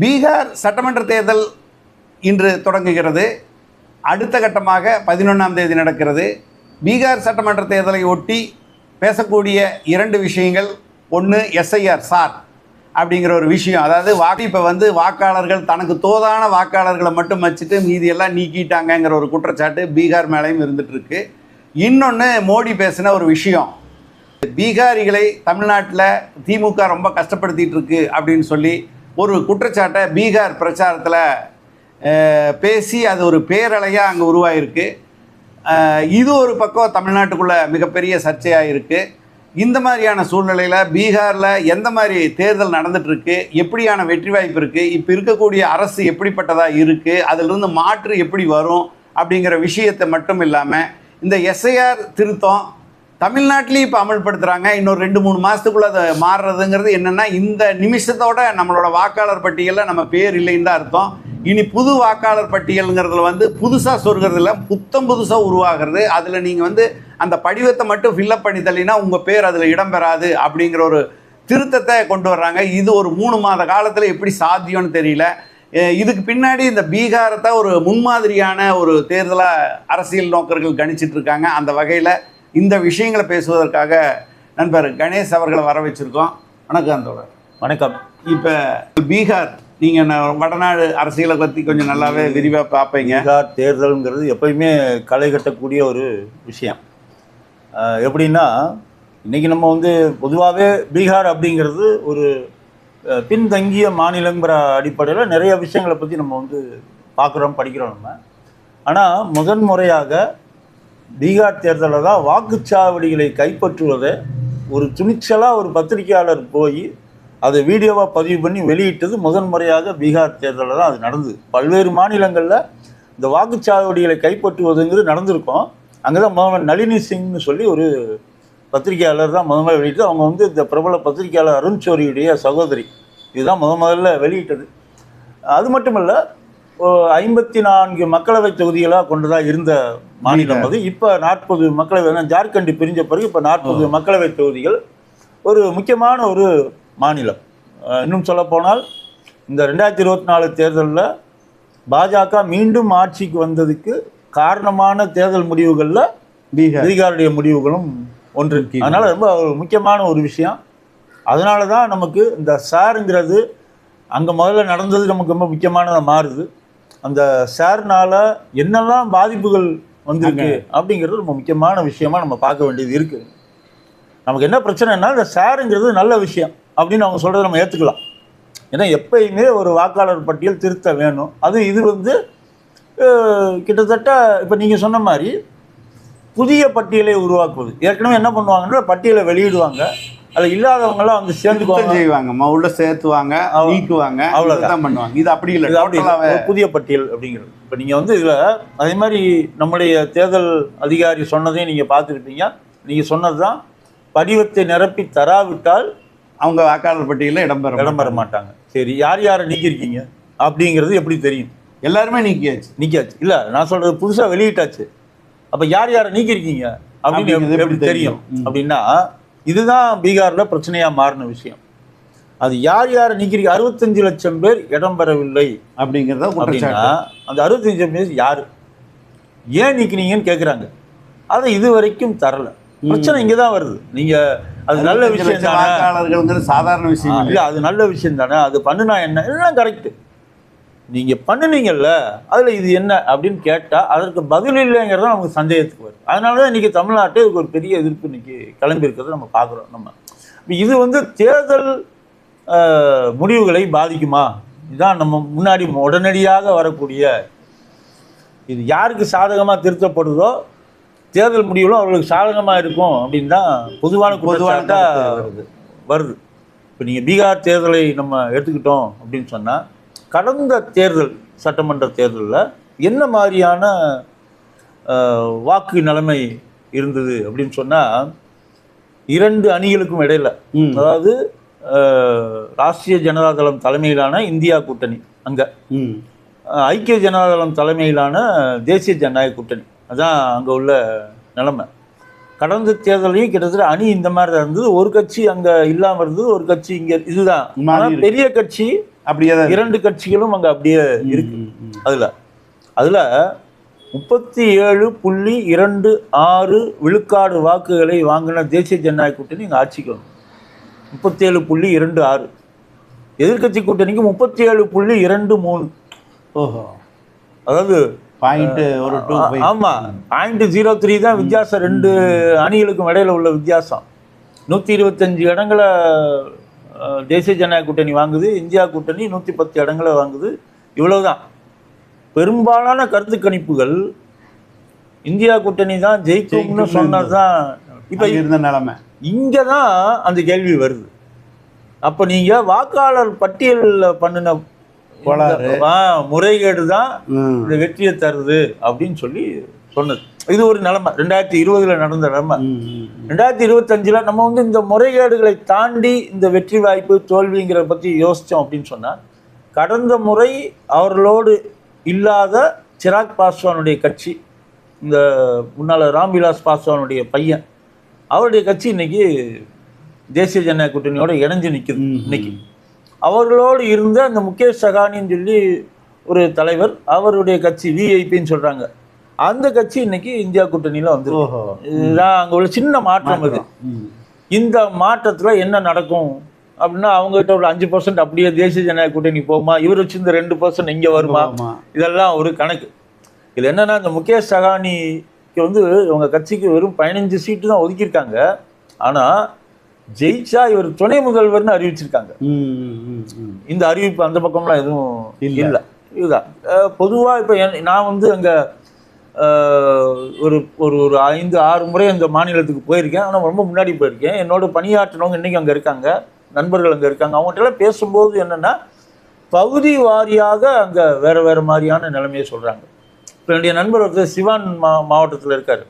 பீகார் சட்டமன்ற தேர்தல் இன்று தொடங்குகிறது. அடுத்த கட்டமாக பதினொன்றாம் தேதி நடக்கிறது. பீகார் சட்டமன்ற தேர்தலை ஒட்டி பேசக்கூடிய இரண்டு விஷயங்கள். ஒன்று எஸ்ஐஆர் சார் அப்படிங்கிற ஒரு விஷயம். அதாவது வாக்கு இப்போ வந்து வாக்காளர்கள் தனக்கு தோதான வாக்காளர்களை மட்டும் வச்சுட்டு மீதியெல்லாம் நீக்கிட்டாங்கங்கிற ஒரு குற்றச்சாட்டு பீகார் மேலேயும் இருந்துட்டு இன்னொன்று மோடி பேசின ஒரு விஷயம். பீகாரிகளை தமிழ்நாட்டில் திமுக ரொம்ப கஷ்டப்படுத்திகிட்டு இருக்கு அப்படின்னு சொல்லி ஒரு குற்றச்சாட்டை பீகார் பிரச்சாரத்தில் பேசி அது ஒரு பேரலையாக அங்கே உருவாயிருக்கு. இது ஒரு பக்கம் தமிழ்நாட்டுக்குள்ளே மிகப்பெரிய சர்ச்சையாக இருக்குது இந்த மாதிரியான சூழ்நிலையில் பீகாரில் எந்த மாதிரி தேர்தல் நடந்துகிட்ருக்கு எப்படியான வெற்றி வாய்ப்பு இருக்குது இப்போ இருக்கக்கூடிய அரசு எப்படிப்பட்டதாக இருக்குது அதிலிருந்து மாற்று எப்படி வரும்? அப்படிங்கிற விஷயத்தை மட்டும் இல்லாமல் இந்த எஸ்ஐஆர் திருத்தம் தமிழ்நாட்டிலையும் இப்போ அமல்படுத்துகிறாங்க இன்னொரு ரெண்டு மூணு மாதத்துக்குள்ளே அதை மாறுறதுங்கிறது என்னென்னா இந்த நிமிஷத்தோட நம்மளோட வாக்காளர் பட்டியலில் நம்ம பேர் இல்லைன்னு தான் அர்த்தம். இனி புது வாக்காளர் பட்டியலுங்கிறதுல வந்து புதுசாக சொல்கிறதுல புத்தம் புதுசாக உருவாகிறது. அதில் நீங்கள் வந்து அந்த படிவத்தை மட்டும் ஃபில்லப் பண்ணி தள்ளினா உங்கள் பேர் அதில் இடம்பெறாது அப்படிங்கிற ஒரு திருத்தத்தை கொண்டு வர்றாங்க. இது ஒரு மூணு மாத காலத்தில் எப்படி சாத்தியம்னு தெரியல. இதுக்கு பின்னாடி இந்த பீகாரத்தை ஒரு முன்மாதிரியான ஒரு தேர்தலாக அரசியல் நோக்கர்கள் கணிச்சிட்ருக்காங்க அந்த வகையில் இந்த விஷயங்களை பேசுவதற்காக நண்பர் கணேஷ் அவர்களை வர வச்சுருக்கோம். வணக்கம் தோழர். வணக்கம். இப்போ பீகார் நீங்கள் வடநாடு அரசியலை பற்றி கொஞ்சம் நல்லாவே விரிவாக பார்ப்பீங்க பீகார் தேர்தலுங்கிறது எப்பயுமே களை கட்டக்கூடிய ஒரு விஷயம். எப்படின்னா இன்னைக்கு நம்ம வந்து பொதுவாகவே பீகார் அப்படிங்கிறது ஒரு பின்தங்கிய மாநிலங்கிற அடிப்படையில் நிறைய விஷயங்களை பற்றி நம்ம வந்து பார்க்குறோம் படிக்கிறோம் நம்ம. ஆனால் முதன் முறையாக பீகார் தேர்தலில் தான் வாக்குச்சாவடிகளை கைப்பற்றுவதை ஒரு துணிச்சலாக ஒரு பத்திரிகையாளர் போய் அதை வீடியோவாக பதிவு பண்ணி வெளியிட்டது முதன் முறையாக பீகார் தேர்தலில் தான் அது நடந்தது. பல்வேறு மாநிலங்களில் இந்த வாக்குச்சாவடிகளை கைப்பற்றுவதுங்கிறது நடந்திருக்கும். அங்கே தான் முதல்வர் நளினி சிங்னு சொல்லி ஒரு பத்திரிகையாளர் தான் முதல் முதல்ல வெளியிட்டு அவங்க வந்து இந்த பிரபல பத்திரிகையாளர் அருண் சோரியுடைய சகோதரி. இதுதான் முத முதல்ல வெளியிட்டது. அது மட்டும் இல்லை ஐம்பத்தி நான்கு மக்களவை தொகுதிகளாக கொண்டதாக இருந்த மாநிலம் அது. இப்போ நாற்பது மக்களவை ஜார்க்கண்ட் பிரிஞ்ச பிறகு இப்போ நாற்பது மக்களவை தொகுதிகள் ஒரு முக்கியமான ஒரு மாநிலம். இன்னும் சொல்லப்போனால் இந்த ரெண்டாயிரத்தி இருபத்தி நாலு தேர்தலில் பாஜக மீண்டும் ஆட்சிக்கு வந்ததுக்கு காரணமான தேர்தல் முடிவுகளில் பீகார். பீகாருடைய முடிவுகளும் ஒன்று. அதனால ரொம்ப ஒரு முக்கியமான ஒரு விஷயம். அதனால தான் நமக்கு இந்த சாருங்கிறது அங்கே முதல்ல நடந்தது நமக்கு ரொம்ப முக்கியமானதாக மாறுது. அந்த சார்னால என்னெல்லாம் பாதிப்புகள் வந்திருக்கு அப்படிங்கிறது ரொம்ப முக்கியமான விஷயமா நம்ம பார்க்க வேண்டியது இருக்குது நமக்கு என்ன பிரச்சனைனா இந்த சாருங்கிறது நல்ல விஷயம் அப்படின்னு அவங்க சொல்கிறத நம்ம ஏற்றுக்கலாம் ஏன்னா எப்பயுமே ஒரு வாக்காளர் பட்டியல் திருத்த வேணும். அது இது வந்து கிட்டத்தட்ட இப்போ நீங்கள் சொன்ன மாதிரி புதிய பட்டியலை உருவாக்குவது. ஏற்கனவே என்ன பண்ணுவாங்கன்னா பட்டியலை வெளியிடுவாங்க. அதில் இல்லாதவங்களாம் வந்து சேர்ந்துக்குவாங்க. செய்வாங்க. உள்ள சேர்த்துவாங்க நீக்குவாங்க. அவ்வளவுதான். தான் பண்ணுவாங்க. இது அப்படி இல்லை. அப்படி புதிய பட்டியல் அப்படிங்கிறது. இப்போ நீங்கள் வந்து இதில் அதே மாதிரி நம்முடைய தேர்தல் அதிகாரி சொன்னதையும் நீங்கள் பார்த்துருப்பீங்க. நீங்கள் சொன்னது தான் படிவத்தை நிரப்பி தராவிட்டால் அவங்க வாக்காளர் பட்டியலில் இடம்பெற இடம் பெற மாட்டாங்க. சரி யார் யாரை நீக்கியிருக்கீங்க? அப்படிங்கிறது எப்படி தெரியும்? எல்லாருமே நீக்கியாச்சு. நீக்கியாச்சு. இல்லை நான் சொல்கிறது புதுசாக வெளியிட்டாச்சு. அப்போ யார் யாரை நீக்கியிருக்கீங்க? அப்படின்னு எப்படி- தெரியும். அப்படின்னா இதுதான் பீகாரில் பிரச்சனையாக மாறின விஷயம். அது யார் யாரை நீக்கிறீங்க அறுபத்தஞ்சு லட்சம் பேர் இடம் பெறவில்லை அப்படிங்கிறத அப்படின்னா அந்த அறுபத்தஞ்சு பேர் யாரு? ஏன் நீக்கினீங்கன்னு கேட்குறாங்க அதை இது வரைக்கும் தரல பிரச்சனை இங்கே தான் வருது. நீங்க அது நல்ல 25 விஷயம் தானே? சாதாரண விஷயம் இல்லை. இல்லை அது நல்ல விஷயம் தானே? அது பண்ணுனா என்ன? எல்லாம் கரெக்டு நீங்க பண்ணுனீங்கல்ல அதுல இது என்ன அப்படின்னு கேட்டா அதற்கு பதில் இல்லைங்கிறது நமக்கு சந்தேகத்துக்கு வருது அதனால தான் இன்னைக்கு தமிழ்நாட்டு இதுக்கு ஒரு பெரிய எதிர்ப்பு இன்னைக்கு கிளம்பி இருக்கிறத நம்ம பார்க்குறோம் நம்ம. இது வந்து தேர்தல் முடிவுகளை பாதிக்குமா? இதுதான் நம்ம முன்னாடி உடனடியாக வரக்கூடிய இது யாருக்கு சாதகமாக திருத்தப்படுதோ தேர்தல் முடிவுகளும் அவர்களுக்கு சாதகமாக இருக்கும் அப்படின்னு தான் பொதுவான பொதுவான வருது. வருது. இப்போ நீங்கள் பீகார் தேர்தலை நம்ம எடுத்துக்கிட்டோம் அப்படின்னு சொன்னால் கடந்த தேர்தல் சட்டமன்ற தேர்தலில் என்ன மாதிரியான வாக்கு நிலைமை இருந்தது அப்படின்னு சொன்னால் இரண்டு அணிகளுக்கும் இடையில. அதாவது ராஷ்டிரிய ஜனதாதளம் தலைமையிலான இந்தியா கூட்டணி அங்கே. ஐக்கிய ஜனதாதளம் தலைமையிலான தேசிய ஜனநாயக கூட்டணி அதான் அங்கே உள்ள நிலைமை. கடந்த தேர்தலையும் கிட்டத்தட்ட அணி இந்த மாதிரி தான் இருந்தது. ஒரு கட்சி அங்க இல்லாம இருந்தது ஒரு கட்சி இங்க இதுதான். பெரிய கட்சி அப்படியே தான். இரண்டு கட்சிகளும் அங்க அப்படியே இருக்கு. அதுல அதுல முப்பத்தி ஏழு புள்ளி இரண்டு ஆறு விழுக்காடு வாக்குகளை வாங்கின தேசிய ஜனநாயக கூட்டணி இங்க ஆட்சிக்கு வரும். முப்பத்தேழு புள்ளி இரண்டு ஆறு. எதிர்க்கட்சி கூட்டணிக்கு முப்பத்தி ஏழு புள்ளி இரண்டு மூணு. ஓஹோ. அதாவது பாயிண்ட் ஒரு டூ ஆ- ஃபைவ் ஆமா. பாயிண்ட் ஜீரோ த்ரீ தான் வித்தியாசம். ரெண்டு அணிகளுக்கும் இடையில உள்ள வித்தியாசம். நூற்றி இருபத்தஞ்சு இடங்களை தேசிய ஜனநாயக கூட்டணி வாங்குது இந்தியா கூட்டணி நூற்றி பத்து இடங்களை வாங்குது. இவ்வளவுதான். பெரும்பாலான கருத்து கணிப்புகள் இந்தியா கூட்டணி தான் ஜெயிக்கும்னு சொன்னது தான் இப்போ இருந்த நிலைமை. இங்கே தான் அந்த கேள்வி வருது. அப்போ நீங்கள் வாக்காளர் பட்டியலில் பண்ணின முறைகேடு தான். இந்த வெற்றியை தருது அப்படின்னு சொல்லி சொன்னது. இது ஒரு நிலைமை. ரெண்டாயிரத்தி இருபதுல நடந்த நிலைமை. ரெண்டாயிரத்தி இருபத்தஞ்சில் நம்ம வந்து இந்த முறைகேடுகளை தாண்டி இந்த வெற்றி வாய்ப்பு தோல்விங்கிறத பற்றி யோசித்தோம் அப்படின்னு சொன்னால் கடந்த முறை அவர்களோடு இல்லாத சிராக் பாஸ்வானுடைய கட்சி இந்த முன்னாள் ராம்விலாஸ் பாஸ்வானுடைய பையன் அவருடைய கட்சி இன்னைக்கு தேசிய ஜனநாயக கூட்டணியோட இணைஞ்சு நிற்குது இன்னைக்கு. அவர்களோடு இருந்த அந்த முகேஷ் சகானின்னு சொல்லி ஒரு தலைவர் அவருடைய கட்சி விஐபின்னு சொல்கிறாங்க அந்த கட்சி இன்னைக்கு இந்தியா கூட்டணியில் வந்துருக்கு. ஓஹோ. இதுதான் அங்கே உள்ள சின்ன மாற்றம் இது. இந்த மாற்றத்தில் என்ன நடக்கும்? அப்படின்னா அவங்ககிட்ட உள்ள அஞ்சு பர்சன்ட் அப்படியே தேசிய ஜனநாயக கூட்டணி போகுமா? இவர் வச்சிருந்த ரெண்டு பர்சன்ட் இங்கே வருமா. இதெல்லாம் ஒரு கணக்கு. இது என்னன்னா இந்த முகேஷ் சகானிக்கு வந்து இவங்க கட்சிக்கு வெறும் பதினஞ்சு சீட்டு தான் ஒதுக்கியிருக்காங்க. ஆனால் ஜெயிச்சா இவர் துணை முதல்வர்னு அறிவிச்சிருக்காங்க. இந்த அறிவிப்பு அந்த பக்கம்லாம் எதுவும் இல்ல. இல்லை. இதுதான். பொதுவாக இப்போ நான் வந்து அங்கே ஒரு ஒரு ஒரு ஐந்து ஆறு முறை அந்த மாநிலத்துக்கு போயிருக்கேன். ஆனால் ரொம்ப முன்னாடி போயிருக்கேன். என்னோட பணியாற்றினவங்க இன்றைக்கி அங்கே இருக்காங்க. நண்பர்கள் அங்கே இருக்காங்க. அவங்ககிட்ட எல்லாம் பேசும்போது என்னென்னா பகுதி வாரியாக அங்கே வேறு வேறு மாதிரியான நிலைமையை சொல்கிறாங்க இப்போ என்னுடைய நண்பர் ஒருத்தர் சிவான் மா மாவட்டத்தில் இருக்கார்.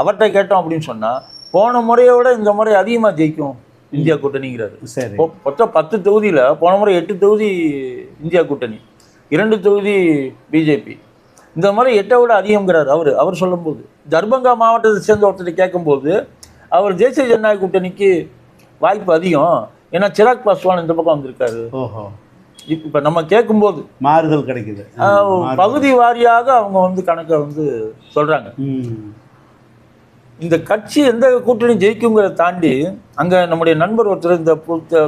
அவர்கிட்ட கேட்டோம் அப்படின்னு சொன்னால் போன முறையை விட இந்த முறை அதிகமாக ஜெயிக்கும் இந்தியா கூட்டணிங்கிறாரு. சரி. மொத்தம் பத்து தொகுதியில் போன முறை எட்டு தொகுதி இந்தியா கூட்டணி இரண்டு தொகுதி பிஜேபி. இந்த முறை எட்டை விட அதிகம்ங்கிறார் அவர். அவர் சொல்லும்போது தர்பங்கா மாவட்டத்தை சேர்ந்த ஒருத்தர் கேட்கும்போது அவர் தேசிய ஜனநாயக கூட்டணிக்கு வாய்ப்பு அதிகம். ஏன்னா சிராக் பாஸ்வான் இந்த பக்கம் வந்திருக்காரு. ஓஹோ. இப்போ நம்ம கேட்கும்போது மாறுதல் கிடைக்குது. பகுதி வாரியாக அவங்க வந்து கணக்கை வந்து சொல்கிறாங்க ம். இந்த கட்சி எந்த கூட்டணி ஜெயிக்குங்கிறத தாண்டி அங்கே நம்முடைய நண்பர் ஒருத்தர் இந்த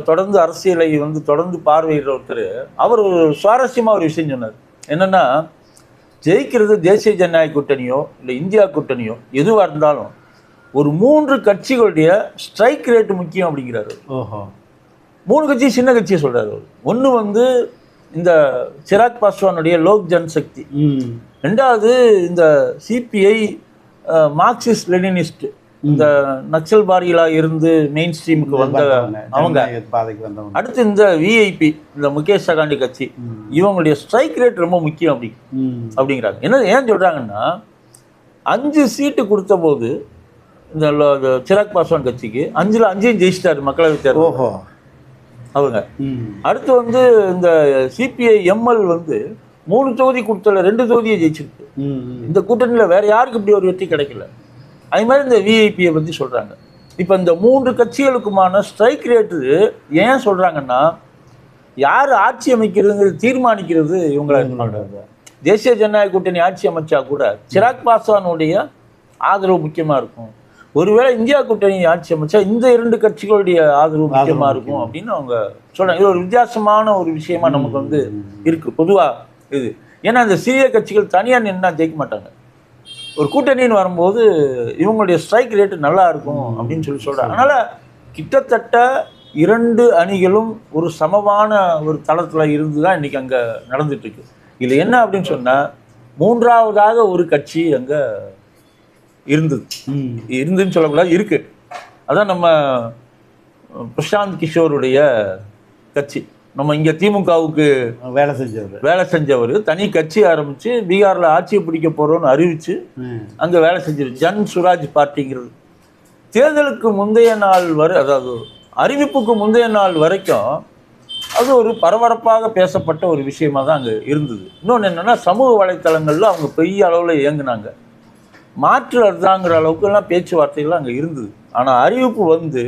தொடர்ந்து அரசியலை வந்து தொடர்ந்து பார்வையிடுற ஒருத்தர் அவர் ஒரு சுவாரஸ்யமாக ஒரு விஷயம் சொன்னார். என்னன்னா ஜெயிக்கிறது தேசிய ஜனநாயக கூட்டணியோ இல்லை இந்தியா கூட்டணியோ எதுவாக இருந்தாலும் ஒரு மூன்று கட்சிகளுடைய ஸ்ட்ரைக் ரேட் முக்கியம் அப்படிங்கிறாரு ஓஹோ. மூணு கட்சி சின்ன கட்சியை அவர். ஒன்று வந்து இந்த சிராக் பாஸ்வானுடைய லோக் ஜன்சக்தி ம். ரெண்டாவது இந்த சிபிஐ மார்க்சிஸ்ட் லெனினிஸ்ட் இந்த நக்சல் பாரிகளா இருந்து மெயின் ஸ்ட்ரீமுக்கு வந்த அவங்க. அடுத்து இந்த விஐபி இந்த முகேஷ் சகாண்டி கட்சி. இவங்களுடைய ஸ்ட்ரைக் ரேட் ரொம்ப முக்கியம் அப்படி. அப்படிங்கிறாங்க. என்ன ஏன் சொல்றாங்கன்னா அஞ்சு சீட்டு கொடுத்த போது இந்த சிராக் பாஸ்வான் கட்சிக்கு அஞ்சுல அஞ்சையும் ஜெயிச்சிட்டாரு மக்களவைத் தேர்தல் ஓஹோ. அவங்க. அடுத்து வந்து இந்த சிபிஐ எம்எல் வந்து மூணு தொகுதி கொடுத்தல ரெண்டு தொகுதியை ஜெயிச்சிருக்கு. இந்த கூட்டணியில் வேற யாருக்கு இப்படி ஒரு வெற்றி கிடைக்கல? அதே மாதிரி இந்த விஐபியை பற்றி சொல்கிறாங்க இப்போ இந்த மூன்று கட்சிகளுக்குமான ஸ்ட்ரைக் ரேட்டு ஏன் சொல்கிறாங்கன்னா யார் ஆட்சி அமைக்கிறதுங்கிறது தீர்மானிக்கிறது இவங்களா இருப்பாங்க. தேசிய ஜனநாயக கூட்டணி ஆட்சி அமைச்சா கூட சிராக் பாஸ்வானுடைய ஆதரவு முக்கியமாக இருக்கும். ஒருவேளை இந்தியா கூட்டணி ஆட்சி அமைச்சா இந்த இரண்டு கட்சிகளுடைய ஆதரவு முக்கியமாக இருக்கும் அப்படின்னு அவங்க சொல்கிறாங்க இது ஒரு வித்தியாசமான ஒரு விஷயமா நமக்கு வந்து இருக்கு. பொதுவாக இது. ஏன்னா இந்த சிறிய கட்சிகள் தனியாக நின்னா ஜெயிக்க மாட்டாங்க. ஒரு கூட்டணின்னு வரும்போது இவங்களுடைய ஸ்ட்ரைக் ரேட்டு நல்லா இருக்கும் அப்படின்னு சொல்லி சொல்கிறாங்க அதனால் கிட்டத்தட்ட இரண்டு அணிகளும் ஒரு சமமான ஒரு தளத்தில் இருந்து தான் இன்றைக்கி அங்கே நடந்துட்டு இருக்கு. இதில் என்ன அப்படின்னு சொன்னால் மூன்றாவதாக ஒரு கட்சி அங்கே இருந்தது. ம். இருந்துன்னு சொல்லக்கூடாது இருக்கு. அதான் நம்ம பிரசாந்த் கிஷோருடைய கட்சி. நம்ம இங்கே திமுகவுக்கு வேலை செஞ்சவர். வேலை செஞ்சவர். தனி கட்சி ஆரம்பித்து பீகாரில் ஆட்சியை பிடிக்க போகிறோன்னு அறிவித்து. அங்கே வேலை செஞ்சது. ஜன் சுராஜ் பார்ட்டிங்கிறது. தேர்தலுக்கு முந்தைய நாள் வரை அதாவது அறிவிப்புக்கு முந்தைய நாள் வரைக்கும் அது ஒரு பரபரப்பாக பேசப்பட்ட ஒரு விஷயமா தான் அங்கே இருந்தது. இன்னொன்று என்னென்னா சமூக வலைத்தளங்களில் அவங்க பெரிய அளவில் இயங்குனாங்க. மாற்று அர்த்தாங்கிற அளவுக்குலாம் பேச்சுவார்த்தைகள்லாம் அங்கே இருந்தது. ஆனால் அறிவிப்பு வந்து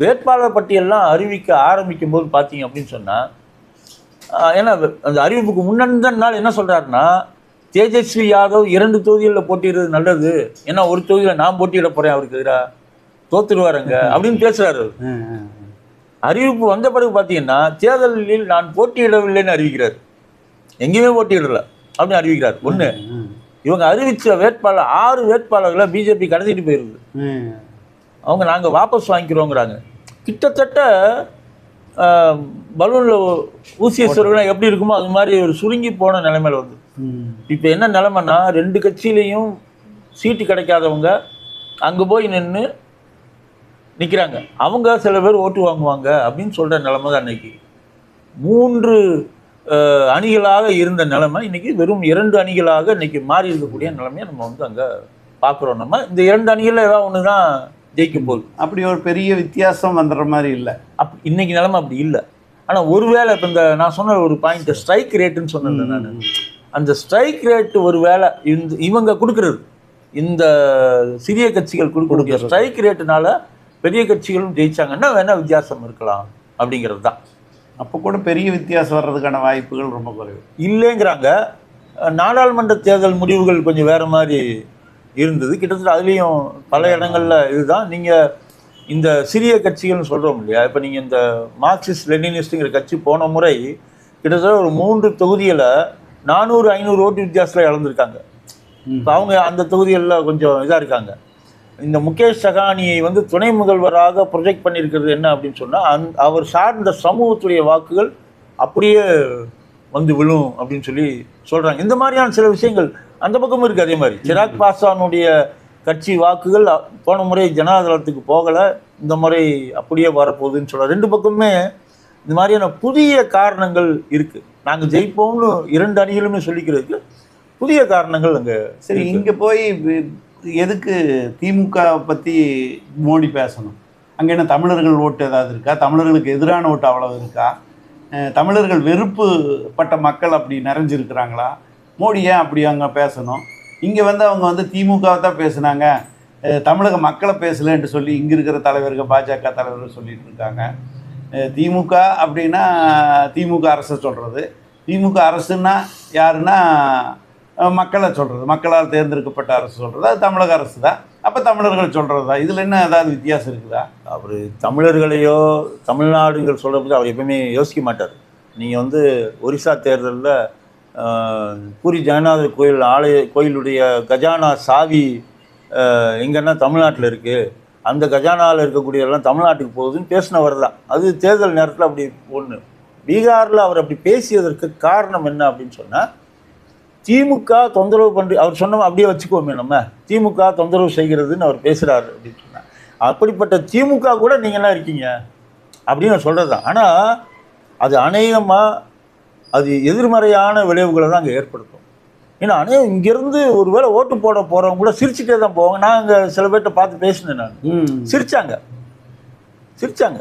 வேட்பாளர் பட்டியல்லாம் அறிவிக்க ஆரம்பிக்கும் போது பார்த்தீங்க அப்படின்னு சொன்னால் ஏன்னா அந்த அறிவிப்புக்கு முன்னந்த நாள் என்ன சொல்கிறாருன்னா தேஜஸ்வி யாதவ் இரண்டு தொகுதிகளில் போட்டியிடுறது நல்லது. ஏன்னா ஒரு தொகுதியில் நான் போட்டியிட போகிறேன் அவருக்கு எதிராக தோத்துருவாருங்க அப்படின்னு பேசுகிறாரு அறிவிப்பு வந்த பிறகு பார்த்தீங்கன்னா தேர்தலில் நான் போட்டியிடவில்லைன்னு அறிவிக்கிறார். எங்கேயுமே போட்டியிடல அப்படின்னு அறிவிக்கிறார். ஒன்று இவங்க அறிவிச்ச வேட்பாளர் ஆறு வேட்பாளர்களை பிஜேபி கடத்திட்டு போயிருக்குது அவங்க நாங்கள் வாபஸ் வாங்கிக்கிறோங்கிறாங்க. கிட்டத்தட்ட பலூனில் ஊசிய சொருகினா எப்படி இருக்குமோ அது மாதிரி ஒரு சுருங்கி போன நிலைமையில வந்து. இப்போ என்ன நிலைமைன்னா ரெண்டு கட்சியிலையும் சீட்டு கிடைக்காதவங்க அங்கே போய் நின்று நிற்கிறாங்க அவங்க சில பேர் ஓட்டு வாங்குவாங்க அப்படின்னு சொல்கிற நிலைமை தான் இன்னைக்கு. மூன்று அணிகளாக இருந்த நிலைமை இன்னைக்கு வெறும் இரண்டு அணிகளாக இன்னைக்கு மாறி இருக்கக்கூடிய நிலைமையை நம்ம வந்து அங்கே பார்க்குறோம் நம்ம இந்த இரண்டு அணிகளில் ஏதாவது ஒன்று தான் ஜெயிக்க போகுது அப்படி ஒரு பெரிய வித்தியாசம் வந்துடுற மாதிரி இல்லை. அப் இன்னைக்கு நிலைமை அப்படி இல்லை. ஆனால் ஒருவேளை இப்போ இந்த நான் சொன்ன ஒரு பாயிண்ட் ஸ்ட்ரைக் ரேட்டுன்னு சொன்னேன் நான். அந்த ஸ்ட்ரைக் ரேட் ஒரு வேளை இந்த இவங்க கொடுக்கறது. இந்த சிறிய கட்சிகள் கொடுக்கக்கூடிய ஸ்ட்ரைக் ரேட்டுனால பெரிய கட்சிகளும் ஜெயிச்சாங்கன்னா வேணா வித்தியாசம் இருக்கலாம் அப்படிங்கிறது தான். அப்போ கூட பெரிய வித்தியாசம் வர்றதுக்கான வாய்ப்புகள் ரொம்ப குறைவு. இல்லைங்கிறாங்க. நாடாளுமன்ற தேர்தல் முடிவுகள் கொஞ்சம் வேற மாதிரி இருந்தது. கிட்டத்தட்ட அதுலேயும் பல இடங்கள்ல இதுதான். நீங்கள் இந்த சிறிய கட்சிகள்னு சொல்கிறோம் இல்லையா? இப்போ நீங்கள் இந்த மார்க்சிஸ்ட் லெனினிஸ்ட்டுங்கிற கட்சி போன முறை கிட்டத்தட்ட ஒரு மூன்று தொகுதியில் நானூறு ஐநூறு ஓட்டு வித்தியாசத்தில் இழந்திருக்காங்க. இப்போ அவங்க அந்த தொகுதிகளில் கொஞ்சம் இதாக இருக்காங்க. இந்த முகேஷ் சகானியை வந்து துணை முதல்வராக ப்ரொஜெக்ட் பண்ணியிருக்கிறது என்ன அப்படின்னு சொன்னால் அந் அவர் சார்ந்த சமூகத்துடைய வாக்குகள் அப்படியே வந்து விழும் அப்படின்னு சொல்லி சொல்கிறாங்க இந்த மாதிரியான சில விஷயங்கள் அந்த பக்கமும் இருக்குது அதே மாதிரி. சிராக் பாஸ்வானுடைய கட்சி வாக்குகள் போன முறை ஜனதாதளத்துக்கு போகலை. இந்த முறை அப்படியே வரப்போகுதுன்னு சொல்ல ரெண்டு பக்கமுமே இந்த மாதிரியான புதிய காரணங்கள் இருக்குது நாங்கள் ஜெயிப்போம்னு இரண்டு அணிகளுமே சொல்லிக்கிறதுக்கு புதிய காரணங்கள் அங்கே சரி இங்கே போய் எதுக்கு திமுக பற்றி மோடி பேசணும்? அங்கே என்ன தமிழர்கள் ஓட்டு ஏதாவது இருக்கா? தமிழர்களுக்கு எதிரான ஓட்டு அவ்வளவு இருக்கா? தமிழர்கள் வெறுப்பு பட்ட மக்கள் அப்படி நிறைஞ்சிருக்கிறாங்களா? மோடி ஏன் அப்படி அங்கே பேசணும்? இங்கே வந்து அவங்க வந்து திமுகவை தான் பேசுனாங்க. தமிழக மக்களை பேசலன்ட்டு சொல்லி இங்கே இருக்கிற தலைவர்கள் பாஜக தலைவர்கள் சொல்லிட்டு இருக்காங்க. திமுக அப்படின்னா திமுக அரசை சொல்கிறது திமுக அரசுன்னா யாருன்னா மக்களை சொல்கிறது மக்களால் தேர்ந்தெடுக்கப்பட்ட அரசு சொல்கிறது அது தமிழக அரசு தான். அப்போ தமிழர்கள் சொல்கிறது தான். இதில் என்ன ஏதாவது வித்தியாசம் இருக்குதா? அவர் தமிழர்களையோ தமிழ்நாடுகள் சொல்கிறதுக்கு அவர் எப்பவுமே யோசிக்க மாட்டார். நீங்கள் வந்து ஒரிசா தேர்தலில் பூரி ஜெகநாதர் கோயில் ஆலய கோயிலுடைய கஜானா சாவி எங்கன்னா தமிழ்நாட்டில் இருக்குது அந்த கஜானாவில் இருக்கக்கூடியதெல்லாம் தமிழ்நாட்டுக்கு போகுதுன்னு பேசினவர் தான் அது தேர்தல் நேரத்தில் அப்படி ஒன்று பீகாரில் அவர் அப்படி பேசியதற்கு காரணம் என்ன அப்படின்னு சொன்னால் திமுக தொந்தரவு பண்ணி அவர் சொன்ன அப்படியே வச்சுக்கோமே நம்ம. திமுக தொந்தரவு செய்கிறதுன்னு அவர் பேசுகிறாரு அப்படின்னு சொன்னார் அப்படிப்பட்ட திமுக கூட நீங்கள்லாம் இருக்கீங்க? அப்படின்னு சொல்கிறது தான் ஆனால் அது அநேகமாக அது எதிர்மறையான விளைவுகளை தான் அங்கே ஏற்படுத்தும். ஏன்னா அநேகம் இங்கேருந்து ஒருவேளை ஓட்டு போட போகிறவங்க கூட சிரிச்சுட்டே தான் போவாங்க. நான் அங்கே சில பேர்கிட்ட பார்த்து பேசினேன் நான். சிரிச்சாங்க. சிரிச்சாங்க.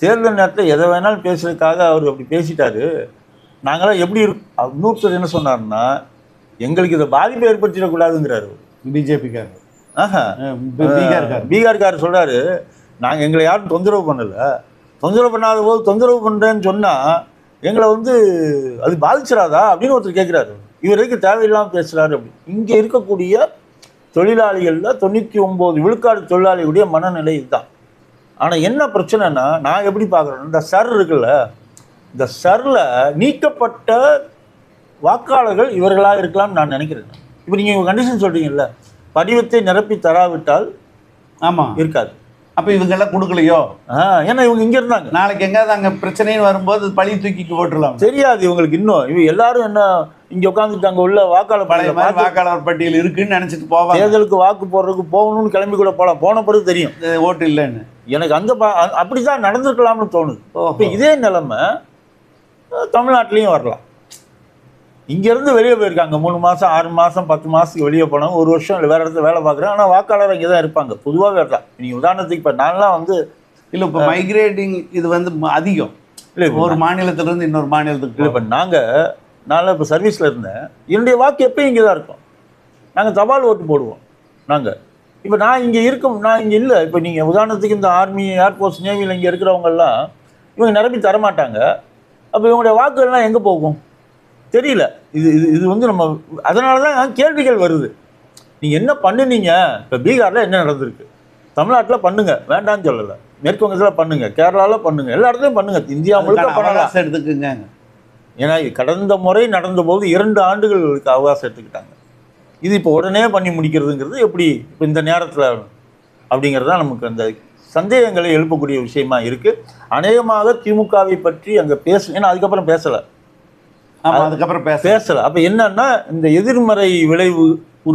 தேர்தல் நேரத்தில் எதை வேணாலும் பேசுறதுக்காக அவர் அப்படி பேசிட்டாரு. நாங்களாம் எப்படி இன்னொருத்தர் என்ன சொன்னாருன்னா எங்களுக்கு இதை பாதிப்பை ஏற்படுத்திடக்கூடாதுங்கிறாரு அவர். பிஜேபிக்காரர். ஆஹா. பீகார்காரர். பீகார்காரர் சொல்றாரு நாங்க எங்களை யாரும் தொந்தரவு பண்ணல. தொந்தரவு பண்ணாத போது தொந்தரவு பண்றேன்னு சொன்னா எங்களை வந்து அது பாதிச்சிடாதா அப்படின்னு ஒருத்தர் கேட்குறாரு இவர் எதுக்கு தேவையில்லாமல் பேசுறாரு அப்படி. இங்க இருக்கக்கூடிய தொழிலாளிகள்ல தொண்ணூற்றி ஒம்பது விழுக்காடு தொழிலாளிகளுடைய மனநிலை இதுதான். ஆனா என்ன பிரச்சனைனா நான் எப்படி பார்க்குறேன்னா இந்த சர் இருக்குல்ல இந்த சர்ல நீக்கப்பட்ட வாக்காளர்கள் இவர்களாக இருக்கலாம்னு நான் நினைக்கிறேன். இப்போ நீங்கள் கண்டிஷன் சொல்றீங்கல்ல படிவத்தை நிரப்பி தராவிட்டால் ஆமாம் இருக்காது. அப்போ இவங்கெல்லாம் கொடுக்கலையோ? ஏன்னா இவங்க இங்கே இருந்தாங்க. நாளைக்கு எங்கேயாவது அங்கே பிரச்சனைன்னு வரும்போது பழி தூக்கிக்கு போட்டுடலாம்? தெரியாது இவங்களுக்கு இன்னும். இவங்க எல்லாரும் என்ன இங்கே உட்காந்துட்டு அங்கே உள்ள வாக்காளர் பழைய மாதிரி வாக்காளர் பட்டியல் இருக்குன்னு நினச்சிட்டு போவாங்க. தேர்தலுக்கு வாக்கு போடுறதுக்கு போகணும்னு கிளம்பி கூட போகலாம் போன பிறகு தெரியும். ஓட்டு இல்லைன்னு. எனக்கு அந்த பா அ- அப்படிதான் நடந்திருக்கலாம்னு தோணுது. இப்போ இதே நிலைமை தமிழ்நாட்டிலையும் வரலாம். இங்கேருந்து வெளியே போயிருக்காங்க. மூணு மாதம் ஆறு மாதம் பத்து மாதத்துக்கு வெளியே போனவங்க ஒரு வருஷம் இல்லை வேறு இடத்துல வேலை பார்க்குறேன் ஆனால் வாக்காளர் இங்கே தான் இருப்பாங்க. பொதுவாகவே தான் நீங்கள் உதாரணத்துக்கு இப்போ நான்லாம் வந்து இல்லை இப்போ மைக்ரேட்டிங் இது வந்து அதிகம். இல்லை ஒரு மாநிலத்திலிருந்து இன்னொரு மாநிலத்துக்கு இல்லை இப்போ நாங்கள் நான்லாம் இப்போ சர்வீஸில் இருந்தேன். என்னுடைய வாக்கு எப்பயும் இங்கே தான் இருக்கும். நாங்கள் தபால் ஓட்டு போடுவோம். நாங்கள் இப்போ நான் இங்கே இருக்கும் நான் இங்கே இல்லை. இப்போ நீங்கள் உதாரணத்துக்கு இந்த ஆர்மி ஏர்ஃபோர்ஸ் நேவியில் இங்கே இருக்கிறவங்கெல்லாம் இவங்க நிரப்பி தரமாட்டாங்க. அப்போ இவங்களுடைய வாக்குகள்லாம் எங்கே போகும்? தெரியல. இது இது இது வந்து நம்ம அதனால தான் கேள்விகள் வருது. நீங்கள் என்ன பண்ணுனீங்க? இப்போ பீகாரில் என்ன நடந்திருக்கு? தமிழ்நாட்டில் பண்ணுங்க. வேண்டாம்னு சொல்லலை. மேற்கு வங்கத்தில் பண்ணுங்க. கேரளாவில் பண்ணுங்க. எல்லா இடத்துலையும் பண்ணுங்க. இந்தியா முழுக்க பண்ணலாம். எடுத்துக்குங்க. ஏன்னா கடந்த முறை நடந்தபோது இரண்டு ஆண்டுகளுக்கு அவகாசம் எடுத்துக்கிட்டாங்க. இது இப்போ உடனே பண்ணி முடிக்கிறதுங்கிறது எப்படி இப்போ இந்த நேரத்தில் அப்படிங்கிறது தான் நமக்கு அந்த சந்தேகங்களை எழுப்பக்கூடிய விஷயமா இருக்கு. அநேகமாக திமுகவை பற்றி அங்கே பேச ஏன்னா அதுக்கப்புறம் பேசலை. அதுக்கப்புறம் பேச. பேசலை. அப்போ என்னன்னா இந்த எதிர்மறை விளைவு.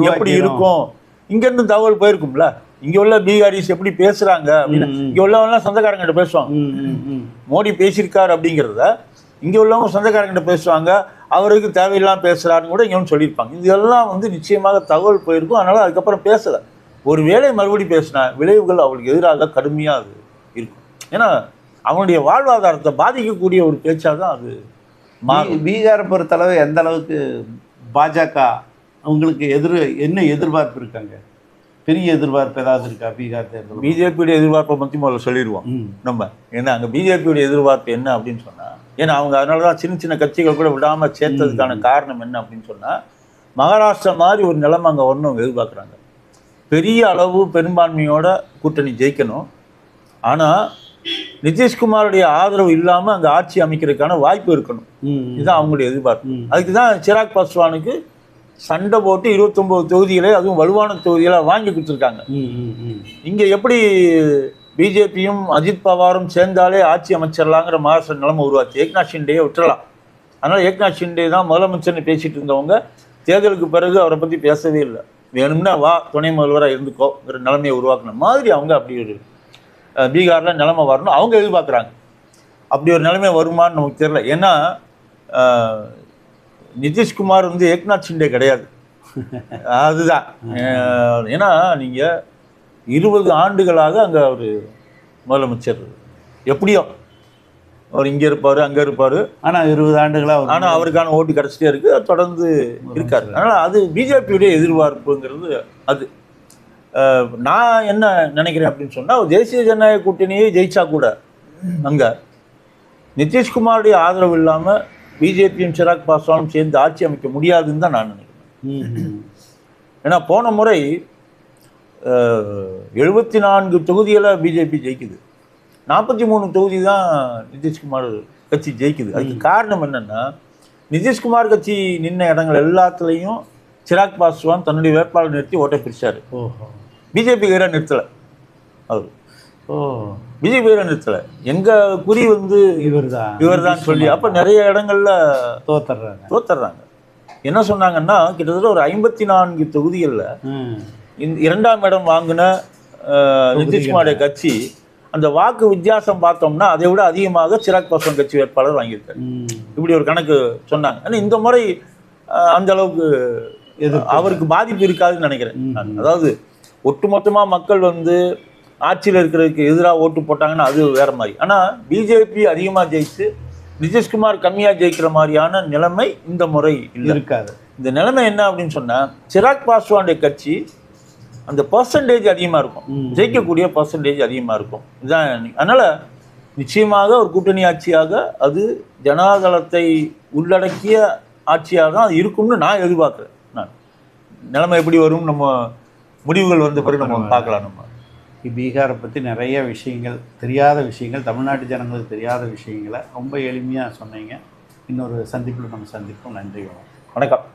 எப்படி இருக்கும்? இங்கேருந்து தகவல் போயிருக்கும்ல. இங்கே உள்ள பீகாரிஸ் எப்படி பேசுறாங்க. இங்கே உள்ளவங்கலாம் சொந்தக்காரங்கிட்ட பேசுவாங்க. மோடி பேசியிருக்கார் அப்படிங்கிறத இங்கே உள்ளவங்க சொந்தக்காரங்கிட்ட பேசுவாங்க. அவருக்கு தேவையில்லாம பேசுகிறாருன்னு கூட இங்கே சொல்லியிருப்பாங்க. இதெல்லாம் வந்து நிச்சயமாக தகவல் போயிருக்கும். அதனால் அதுக்கப்புறம் பேசலை. ஒரு வேளை மறுபடி பேசினா விளைவுகள் அவளுக்கு எதிராக கடுமையாக அது இருக்கும். ஏன்னா அவனுடைய வாழ்வாதாரத்தை பாதிக்கக்கூடிய ஒரு பேச்சாக தான் அது பீகாரை பொறுத்தளவு எந்த அளவுக்கு பாஜக அவங்களுக்கு எதிர் என்ன எதிர்பார்ப்பு இருக்காங்க பெரிய எதிர்பார்ப்பு ஏதாவது இருக்கா பீகார் தேர்தல்? பிஜேபியுடைய எதிர்பார்ப்பை பற்றி முதல்ல சொல்லிடுவோம். நம்ம ஏன்னா அங்கே பிஜேபியுடைய எதிர்பார்ப்பு என்ன அப்படின்னு சொன்னால் ஏன்னா அவங்க அதனால தான் சின்ன சின்ன கட்சிகள் கூட விடாமல் சேர்த்ததுக்கான காரணம் என்ன அப்படின்னு சொன்னால் மகாராஷ்டிரா மாதிரி ஒரு நிலைமை அங்கே வரணும் அவங்க எதிர்பார்க்குறாங்க. பெரிய அளவு பெரும்பான்மையோட கூட்டணி ஜெயிக்கணும். ஆனால் நிதிஷ்குமாருடைய ஆதரவு இல்லாமல் அங்கே ஆட்சி அமைக்கிறதுக்கான வாய்ப்பு இருக்கணும். இதுதான் அவங்களுடைய எதிர்பார்ப்பு. அதுக்கு தான் சிராக் பாஸ்வானுக்கு சண்டை போட்டு இருபத்தொம்போது தொகுதிகளை அதுவும் வலுவான தொகுதிகளை வாங்கி கொடுத்துருக்காங்க. இங்கே எப்படி பிஜேபியும் அஜித் பவாரும் சேர்ந்தாலே ஆட்சி அமைச்சிடலாங்கிற மகாராஷ்டிர நிலைமை உருவாச்சு. ஏக்நாத் ஷிண்டேயை விட்டுறலாம். அதனால் ஏக்நாத் ஷிண்டே தான் முதலமைச்சர்னு பேசிட்டு இருந்தவங்க தேர்தலுக்கு பிறகு அவரை பற்றி பேசவே இல்லை. வேணும்னா வா துணை முதல்வராக இருந்துக்கோங்கிற நிலைமையை உருவாக்குன மாதிரி அவங்க அப்படி ஒரு பீகார்ல நிலைமை வரணும். அவங்க எதிர்பார்க்குறாங்க. அப்படி ஒரு நிலைமை வருமான்னு நமக்கு தெரியல. ஏன்னா நிதிஷ்குமார் வந்து ஏக்நாத் ஷிண்டே கிடையாது. அதுதான். ஏன்னா நீங்கள் இருபது ஆண்டுகளாக அங்கே ஒரு முதலமைச்சர். எப்படியோ அவர் இங்கே இருப்பார் அங்கே இருப்பார். ஆனா இருபது ஆண்டுகளா அவர் ஆனால் அவருக்கான ஓட்டு கிடச்சிட்டே இருக்கு. அது தொடர்ந்து இருக்காரு. அதனால் அது பிஜேபியுடைய எதிர்பார்ப்புங்கிறது அது. நான் என்ன நினைக்கிறேன் அப்படின்னு சொன்னால் தேசிய ஜனநாயக கூட்டணியே ஜெயிச்சா கூட அங்கே நிதிஷ்குமாருடைய ஆதரவு இல்லாமல் பிஜேபியும் சிராக் பாஸ்வானும் சேர்ந்து ஆட்சி அமைக்க முடியாதுன்னு தான் நான் நினைக்கிறேன். ஏன்னா போன முறை எழுபத்தி நான்கு தொகுதிகளை பிஜேபி ஜெயிக்குது. நாற்பத்தி மூணு தொகுதி தான் நிதிஷ்குமார் கட்சி ஜெயிக்குது. அதுக்கு காரணம் என்னன்னா நிதிஷ்குமார் கட்சி நின்ன இடங்கள் எல்லாத்துலேயும் சிராக் பாஸ்வான் தன்னுடைய வேட்பாளர் நிறுத்தி ஓட்டை பிரிச்சாரு. ஓஹோ. பிஜேபி கையில நிறுத்தலை. அவர் ஓ. பிஜேபி கையில நிறுத்தலை. எங்க குறி வந்து இவர்தான். இவர் தான் சொல்லி அப்போ நிறைய இடங்கள்ல தோத்துறாங்க தோத்துறாங்க என்ன சொன்னாங்கன்னா கிட்டத்தட்ட ஒரு ஐம்பத்தி நான்கு தொகுதிகளில் இரண்டாம் இடம் வாங்கின அஹ், நிதிஷ்குமாருடைய கட்சி அந்த வாக்கு வித்தியாசம் பார்த்தோம்னா அதை விட அதிகமாக சிராக் பாஸ்வான் கட்சி வேட்பாளர் வாங்கியிருக்காரு. இப்படி ஒரு கணக்கு சொன்னாங்க. ஆனால் இந்த முறை அந்த அளவுக்கு. அவருக்கு பாதிப்பு இருக்காதுன்னு நினைக்கிறேன். அதாவது ஒட்டுமொத்தமா மக்கள் வந்து ஆட்சியில் இருக்கிறதுக்கு எதிராக ஓட்டு போட்டாங்கன்னா அது வேற மாதிரி. ஆனால் பிஜேபி அதிகமாக ஜெயிச்சு நிதிஷ்குமார் கம்மியாக ஜெயிக்கிற மாதிரியான நிலைமை இந்த முறை இருக்காது. இந்த நிலைமை என்ன அப்படின்னு சொன்னா சிராக் பாஸ்வானுடைய கட்சி அந்த பர்சன்டேஜ் அதிகமாக இருக்கும். ஜெயிக்கக்கூடிய பர்சன்டேஜ் அதிகமாக இருக்கும். இதுதான் அதனால நிச்சயமாக ஒரு கூட்டணி ஆட்சியாக அது ஜனதாதளத்தை உள்ளடக்கிய ஆட்சியாக தான் அது இருக்கும்னு நான் எதிர்பார்க்குறேன். நான். நிலைமை எப்படி வரும் நம்ம முடிவுகள் வந்த பிறகு நம்ம பார்க்கலாம் நம்ம. பீகாரை பற்றி நிறைய விஷயங்கள் தெரியாத விஷயங்கள் தமிழ்நாட்டு ஜனங்களுக்கு தெரியாத விஷயங்களை ரொம்ப எளிமையாக சொன்னீங்க. இன்னொரு சந்திப்பில் நம்ம சந்திப்போம். நன்றி வணக்கம். வணக்கம்.